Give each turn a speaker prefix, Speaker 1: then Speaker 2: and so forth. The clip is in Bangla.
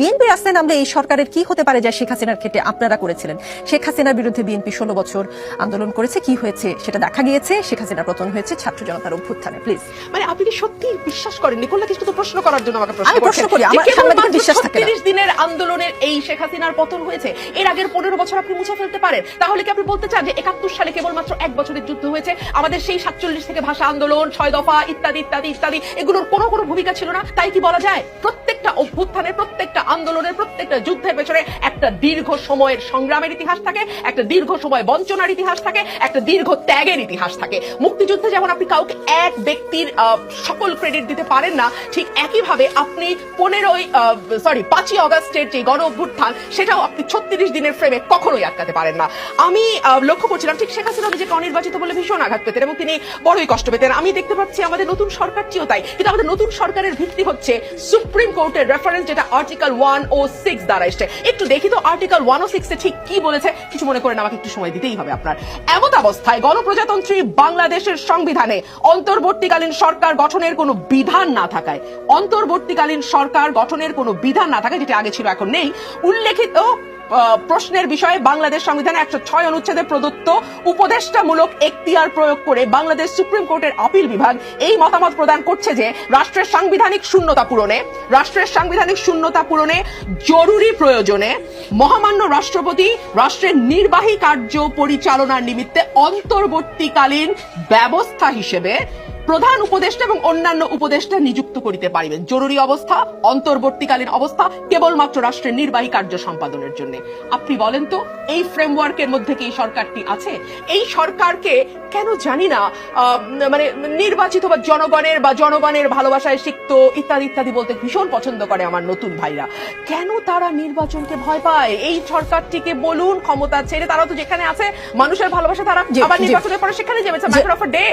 Speaker 1: বিএনপির রাস্তায় নামলে এই সরকারের কি হতে পারে যা শেখ হাসিনার ক্ষেত্রে আপনারা করেছিলেন? শেখ হাসিনার বিরুদ্ধে বিএনপি ষোলো বছর আন্দোলন করেছে কি হয়েছে সেটা দেখা গিয়েছে? শেখ হাসিনার পতন হয়েছে ছাত্র জনতার অভ্যুত্থানে প্লিজ
Speaker 2: মানে আপনি কি সত্যি বিশ্বাস করেন নিকোলা কিছু তো প্রশ্ন করার জন্য আমাকে প্রশ্ন
Speaker 1: প্রশ্ন করি, আমার সাংবাদিকের বিশ্বাস থাকে না।
Speaker 2: 36 দিনের আন্দোলনের এই শেখ হাসিনার পতন হয়েছে এর আগের পনেরো বছর আপনি মুছে ফেলতে পারেন। তাহলে কি আপনি বলতে চান যে একাত্তর সালে কেবলমাত্র এক বছরের যুদ্ধ হয়েছে আমাদের সেই সাতচল্লিশ থেকে ভাষা আন্দোলন ছয় দফা ইত্যাদি ইত্যাদি ইত্যাদি এগুলোর কোনো কোনো ভূমিকা ছিল না? তাই কি বলা যায়? প্রত্যেকটা অভ্যুত্থানের প্রত্যেকটা আন্দোলনের প্রত্যেকটা যুদ্ধের পেছনে একটা দীর্ঘ সময়ের সংগ্রামের ইতিহাস থাকে, একটা দীর্ঘ সময় বঞ্চনার ইতিহাস থাকে, একটা দীর্ঘ ত্যাগের ইতিহাস থাকে। মুক্তিযুদ্ধে যেমন আপনি কাউকে এক ব্যক্তির সকল ক্রেডিট দিতে পারেন না, ঠিক একইভাবে আপনি পনেরোই সরি পাঁচই অগস্টের যে গণ অভ্যুত্থান, সেটাও আপনি ছত্রিশ দিনের ফ্রেমে কখনোই আটকাতে পারেন না। আমি লক্ষ্য করছিলাম, ঠিক শেখ হাসিনা নিজেকে অনির্বাচিত বলে ভীষণ আঘাত পেতেন এবং তিনি বড়ই কষ্ট পেতেন। আমি দেখতে পাচ্ছি আমাদের নতুন সরকারটিও তাই, কিন্তু আমাদের নতুন সরকারের ভিত্তি হচ্ছে সুপ্রিম কোর্টের রেফারেন্স যেটা আর্টিকেল ওয়ান ও সিক্স দ্বারা এসছে। একটু দেখি তো আর্টিকেল ওয়ান ও সিক্সে ঠিক কি বলেছে? কিছু মনে করেন আমাকে একটু সময় দিতেই হবে আপনার। এমত অবস্থায় গণপ্রজাতন্ত্রী বাংলাদেশের সংবিধানে অন্তর্বর্তীকালীন সরকার গঠনের কোনো বিধান না থাকায়, অন্তর্বর্তীকালীন সরকার গঠনের কোনো বিধান না থাকায়, যেটা আগে ছিল, এখন নেই, উল্লেখিত প্রশ্নের বিষয়ে বাংলাদেশ সংবিধানে একশো ছয় অনুচ্ছেদে প্রদত্ত উপদেষ্টামূলক এখতিয়ার প্রয়োগ করে বাংলাদেশ সুপ্রিম কোর্টের আপিল বিভাগ এই মতামত প্রদান করছে যে রাষ্ট্রের সাংবিধানিক শূন্যতা পূরণে, রাষ্ট্রের সাংবিধানিক শূন্যতা পূরণে জরুরি প্রয়োজনে মহামান্য রাষ্ট্রপতি রাষ্ট্রের নির্বাহী কার্য পরিচালনার নিমিত্তে অন্তর্বর্তীকালীন ব্যবস্থা হিসেবে প্রধান উপদেষ্টা এবং অন্যান্য উপদেষ্টা নিযুক্ত করিতে পারিবেন। জরুরি অবস্থা অন্তর্বর্তীকালীন অবস্থা কেবলমাত্র রাষ্ট্রের নির্বাহী কার্য সম্পাদনের জন্য। আপনি বলেন তো এই ফ্রেমওয়ার্কের মধ্যে কি সরকারটি আছে? এই সরকারকে কেন জানি না মানে নির্বাচিত বা জনগণের বা জনগণের ভালোবাসায় সিক্ত ইত্যাদি ইত্যাদি বলতে ভীষণ পছন্দ করে আমার নতুন ভাইরা। কেন তারা নির্বাচনকে ভয় পায়? এই সরকারটিকে বলুন ক্ষমতা ছেড়ে তারা তো যেখানে আছে মানুষের ভালোবাসা তারা আবার। নির্বাচনের পরে সেখানে যাবে ম্যাটার অফ ডে